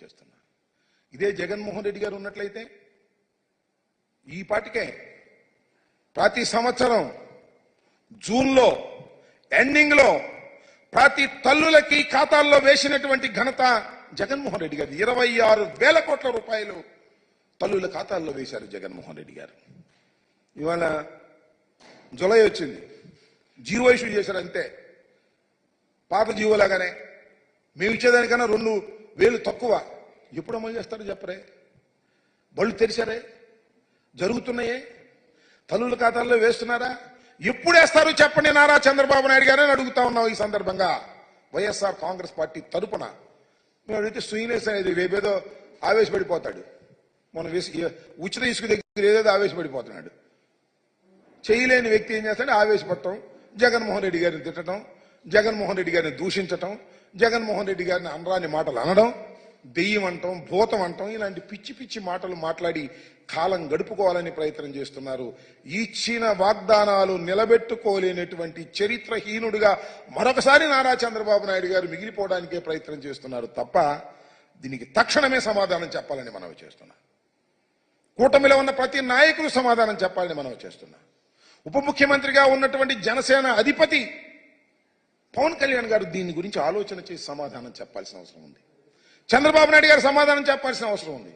చేస్తున్నా ఇదే జగన్మోహన్ రెడ్డి గారు ఉన్నట్లయితే ఈ పాటికే ప్రతి సంవత్సరం జూన్లో ఎండింగ్లో ప్రతి తల్లులకి ఖాతాల్లో వేసినటువంటి ఘనత జగన్మోహన్ రెడ్డి గారు. ఇరవై ఆరు వేల కోట్ల రూపాయలు తల్లుల ఖాతాల్లో వేశారు జగన్మోహన్ రెడ్డి గారు. ఇవాళ జులై వచ్చింది. జీవో ఇష్యూ చేశారు అంతే. పాత జీవోలాగానే మేము ఇచ్చేదానికన్నా రెండు వేలు తక్కువ. ఎప్పుడు అమలు చేస్తారో చెప్పరే. బళ్ళు తెరిచారే. జరుగుతున్నాయే. తల్లుల ఖాతాల్లో వేస్తున్నారా? ఎప్పుడు వేస్తారు చెప్పండి నారా చంద్రబాబు నాయుడు గారని అడుగుతా ఉన్నాం ఈ సందర్భంగా. వైఎస్ఆర్ కాంగ్రెస్ పార్టీ తరపున. మేము అడిగితే సుయినేస్ అనేది రేపేదో ఆవేశపడిపోతాడు. మనం వేసి ఉచిత ఇసుక దగ్గర ఏదేదో ఆవేశపడిపోతున్నాడు. చేయలేని వ్యక్తి ఏం చేస్తాడు? ఆవేశపడటం జగన్మోహన్ రెడ్డి గారిని తిట్టడం జగన్మోహన్ రెడ్డి గారిని దూషించటం జగన్మోహన్ రెడ్డి గారిని అనరాని మాటలు అనడం దెయ్యం అంటాం భూతం అంటాం ఇలాంటి పిచ్చి పిచ్చి మాటలు మాట్లాడి కాలం గడుపుకోవాలని ప్రయత్నం చేస్తున్నారు. ఇచ్చిన వాగ్దానాలు నిలబెట్టుకోలేనటువంటి చరిత్రహీనుడిగా మరొకసారి నారా చంద్రబాబు నాయుడు గారు మిగిలిపోవడానికే ప్రయత్నం చేస్తున్నారు తప్ప దీనికి తక్షణమే సమాధానం చెప్పాలని మనవి చేస్తున్నా. కూటమిలో ఉన్న ప్రతి నాయకులు సమాధానం చెప్పాలని మనం చేస్తున్నాం. ఉప ముఖ్యమంత్రిగా ఉన్నటువంటి జనసేన అధిపతి పవన్ కళ్యాణ్ గారు దీని గురించి ఆలోచన చేసి సమాధానం చెప్పాల్సిన అవసరం ఉంది. చంద్రబాబు నాయుడు గారు సమాధానం చెప్పాల్సిన అవసరం ఉంది.